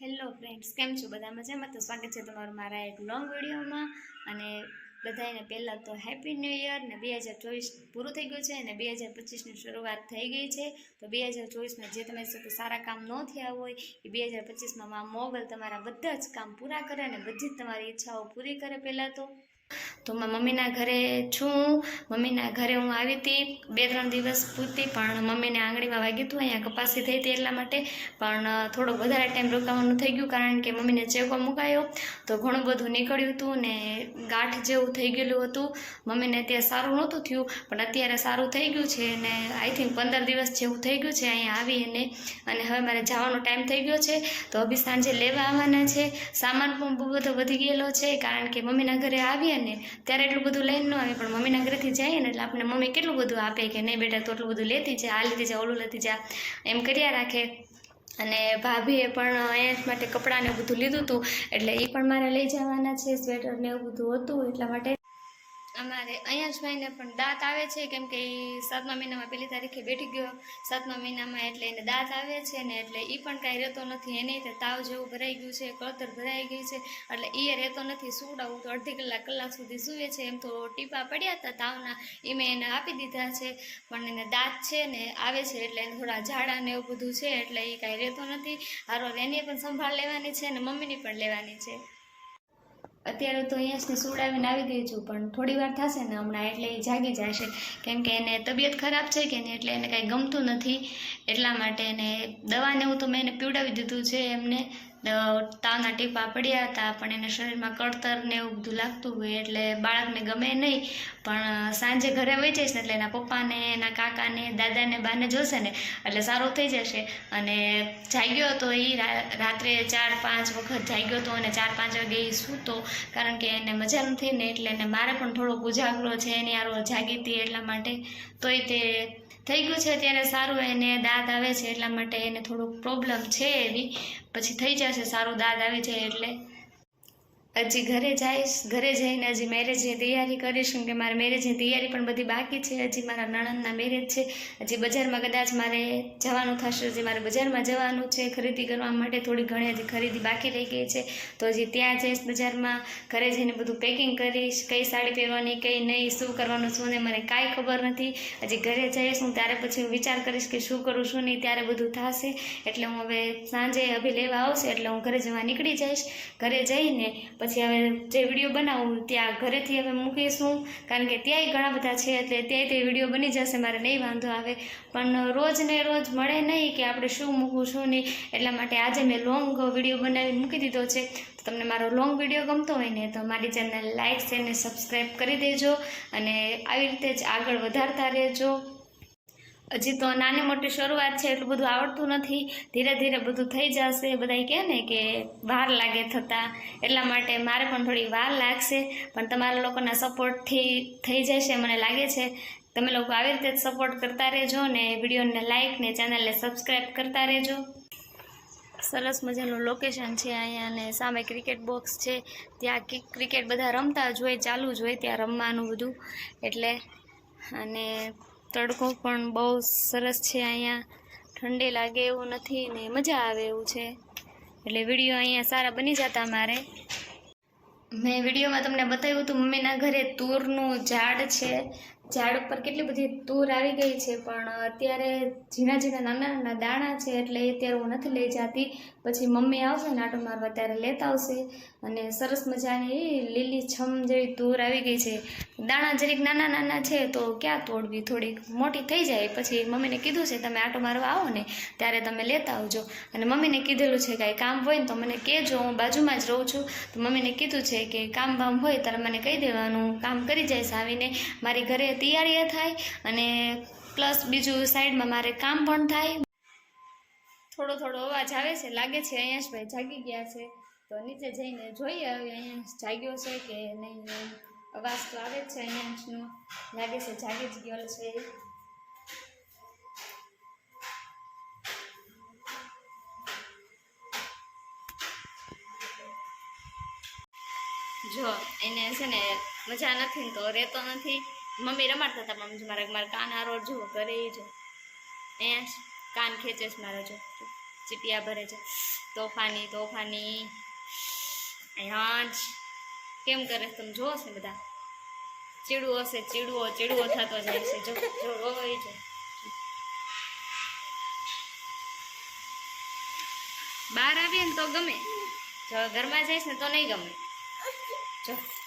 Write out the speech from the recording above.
Hello friends, કેમ છો? બધા મજામાં? તો સ્વાગત છે તમારું મારા એક લોંગ વિડીયોમાં અને બધાને પહેલાં તો હેપી ન્યૂ ઇયર ને બે હજાર ચોવીસ પૂરું થઈ ગયું છે અને બે હજાર પચીસની શરૂઆત થઈ ગઈ છે. તો બે હજાર ચોવીસમાં જે તમારી સાથે સારા કામ ન થયા હોય, એ બે હજાર પચીસમાં મા મોગલ તમારા બધા જ કામ પૂરા કરે અને બધી જ તમારી ઈચ્છાઓ પૂરી કરે પહેલાં તો. તો મારા મમ્મીના ઘરે છું. મમ્મીના ઘરે હું આવી હતી. બે ત્રણ દિવસ પૂરતી, પણ મમ્મીને આંગળીમાં વાગ્યું હતું, અહીંયા કપાસી થઈ હતી એટલા માટે. પણ થોડોક વધારે ટાઈમ રોકાવાનું થઈ ગયું, કારણ કે મમ્મીને ચેકો મુકાયો. તો ઘણું બધું નીકળ્યું હતું ને ગાંઠ જેવું થઈ ગયેલું હતું. મમ્મીને અત્યારે સારું નહોતું થયું, પણ અત્યારે સારું થઈ ગયું છે ને આઈ થિંક પંદર દિવસ જેવું થઈ ગયું છે અહીંયા આવીને. અને હવે મારે જવાનો ટાઈમ થઈ ગયો છે. તો અભી સાંજે લેવા આવવાના છે. સામાન પણ બહુ બધો વધી ગયેલો છે, કારણ કે મમ્મીના ઘરે આવીએ ને ત્યારે એટલું બધું લઈને ન આવે, પણ મમ્મીના ઘરેથી જઈએ ને એટલે આપણે મમ્મી કેટલું બધું આપે કે નહીં બેટા તો એટલું બધું લેતી જા, આ લેતી જા, ઓલું લેતી જા, એમ કર્યા રાખે. અને ભાભીએ પણ એ માટે કપડાને બધું લીધું હતું, એટલે એ પણ મારે લઈ જવાના છે, સ્વેટર ને એવું બધું હતું એટલા માટે અમારે અહીંયા જ ભાઈને પણ દાંત આવે છે, કેમ કે એ સાતમા મહિનામાં પહેલી તારીખે બેઠી ગયો. સાતમા મહિનામાં એટલે એને દાંત આવે છે ને એટલે એ પણ કાંઈ રહેતો નથી. એને તે તાવ જેવું ભરાઈ ગયું છે, કળતર ભરાઈ ગઈ છે, એટલે એ રહેતો નથી. સુવડાવું તો અડધી કલાક કલાક સુધી સૂવે છે. એમ તો ટીપા પડ્યા હતા તાવના. એ મેં એને આપી દીધા છે, પણ એને દાંત છે ને આવે છે એટલે એને થોડા ઝાડા ને એવું બધું છે, એટલે એ કાંઈ રહેતો નથી. હારો એની પણ સંભાળ લેવાની છે અને મમ્મીની પણ લેવાની છે. અત્યારે તો યશને સુવડાવીને આવી ગઈ છું, પણ થોડી વાર થશે ને હમણાં એટલે એ જાગી જશે. કેમ કે એને તબિયત ખરાબ છે કે નહીં એટલે એને કાંઈ ગમતું નથી એટલા માટે એને દવાને એવું તો મેં એને પીવડાવી દીધું છે એમને. તાવના ટીપા પડ્યા હતા, પણ એને શરીરમાં કળતર ને એવું બધું લાગતું હોય એટલે બાળકને ગમે નહીં. પણ સાંજે ઘરે વહી જઈશ ને એટલે એના પપ્પાને, એના કાકાને, દાદાને, બાને જોશે ને એટલે સારો થઈ જશે. અને જાગ્યો હતો એ રાત્રે ચાર પાંચ વખત જાગ્યો હતો અને ચાર પાંચ વાગે એ સૂતો કારણ કે એને મજા નથી ને એટલે એને મારે પણ થોડોક ઉજાગરો છે એની આરો જાગી હતી એટલા માટે તોય તે થઈ ગયું છે ત્યારે સારું એને દાંત આવે છે એટલા માટે એને થોડુંક પ્રોબ્લેમ છે એવી. પછી થઈ જશે સારું દાંત આવી જાય એટલે. હજી ઘરે જઈશ, ઘરે જઈને હજી મેરેજની તૈયારી કરીશ કે મારે મેરેજની તૈયારી પણ બધી બાકી છે. હજી મારા નણંદના મેરેજ છે. હજી બજારમાં કદાચ મારે જવાનું થશે, હજી મારે બજારમાં જવાનું છે. ખરીદી કરવા માટે થોડી ઘણી હજી ખરીદી બાકી રહી ગઈ છે. તો હજી ત્યાં જઈશ બજારમાં, ઘરે જઈને બધું પેકિંગ કરીશ. કઈ સાડી પહેરવાની, કઈ નહીં, શું કરવાનું, શું ને મને કાંઈ ખબર નથી. હજી ઘરે જઈશ હું, ત્યારે પછી હું વિચાર કરીશ કે શું કરું, શું નહીં, ત્યારે બધું થશે. એટલે હું હવે સાંજે અભી લેવા આવશે, એટલે હું ઘરે જવા નીકળી જઈશ. ઘરે જઈને પછી હવે જે વીડિયો બનાવું ત્યાં ઘરેથી હવે મૂકીશું. કારણ કે ત્યાંય ઘણા બધા છે, એટલે ત્યાંય તે વીડિયો બની જશે, મારે નહીં વાંધો આવે. પણ રોજ ને રોજ મળે નહીં કે આપણે શું મૂકવું શું નહીં. એટલા માટે આજે મેં લોંગ વીડિયો બનાવીને મૂકી દીધો છે. તો તમને મારો લોંગ વીડિયો ગમતો હોય ને, તો મારી ચેનલ લાઇક શેર ને સબસ્ક્રાઈબ કરી દેજો. અને આવી રીતે જ આગળ વધારતા રહેજો. હજી તો નાની મોટી શરૂઆત છે, એટલું બધું આવડતું નથી. ધીરે ધીરે બધું થઈ જશે. બધા કહે ને કે વાર લાગે થતાં. એટલા માટે મારે પણ થોડી વાર લાગશે. પણ તમારા લોકોના સપોર્ટથી થઈ જશે મને લાગે છે. તમે લોકો આવી રીતે જ સપોર્ટ કરતા રહેજો ને વિડીયોને લાઇક ને ચેનલને સબસ્ક્રાઈબ કરતા રહેજો. સરસ મજાનું લોકેશન છે અહીંયા અને સામે ક્રિકેટ બોક્સ છે. ત્યાં ક્રિકેટ બધા રમતા જ હોય, ચાલુ જ હોય ત્યાં રમવાનું બધું. એટલે અને તડકો પણ બહુ સરસ છે અહીંયા. ઠંડી લાગે એવું નથી ને મજા આવે એવું છે. એટલે વીડિયો અહીંયા સારા બની જતા મારે. મેં વિડીયોમાં તમને બતાવ્યું હતું મમ્મીના ઘરે તૂરનું ઝાડ છે. ઝાડ ઉપર કેટલી બધી તૂર આવી ગઈ છે, પણ અત્યારે ઝીણા ઝીણા નાના નાના દાણા છે, એટલે અત્યારે હું નથી લઈ જતી. પછી મમ્મી આવશે ને આટો મારવા, ત્યારે લેતા આવશે. અને સરસ મજાની લીલી છમ જેવી તૂર આવી ગઈ છે. દાણા જરીક નાના નાના છે, તો ક્યાં તોડવી? થોડીક મોટી થઈ જાય. પછી મમ્મીને કીધું છે, તમે આટો મારવા આવો ને, ત્યારે તમે લેતા આવજો. અને મમ્મીને કીધેલું છે, કાંઈ કામ હોય ને તો મને કહેજો, હું બાજુમાં જ રહું છું. તો મમ્મીને કીધું છે કે, કામ બામ હોય, ત્યારે મને કહી દેવાનું. કામ કરી જાય આવીને મારી ઘરે તૈયારી થાય અને પ્લસ બીજું સાઈડમાં મારે કામ પણ થાય. થોડો થોડો અવાજ આવે છે, લાગે છે અહીંયા ભાઈ જાગી ગયા છે. તો નીચે જઈને જોઈએ હવે અહીંયા જાગ્યો છે કે નહીં અવાજ તો આવે છે અહીંયાનો લાગે છે જાગી જ ગયો છે. જો, એને છે ને મજા નથી તો રહેતો નથી. મમ્મી રમાડતા હતા મમ્મી, મારા મારા કાન હારો જુઓ ઘરે એ જો. અહીંયા કાન ખેંચે છે મારા જો. ચીટિયા ભરે છે. તોફાની તોફાની. અહીંયા કેમ કરે તમે જોવો છો બધા? ચીડવો હશે ચીડવો ચીડવો થતો જાય છે. જો જો રોવાય છે બહાર આવીએ ને તો ગમે. જો, ઘરમાં જઈશ ને તો નહીં ગમે. જો.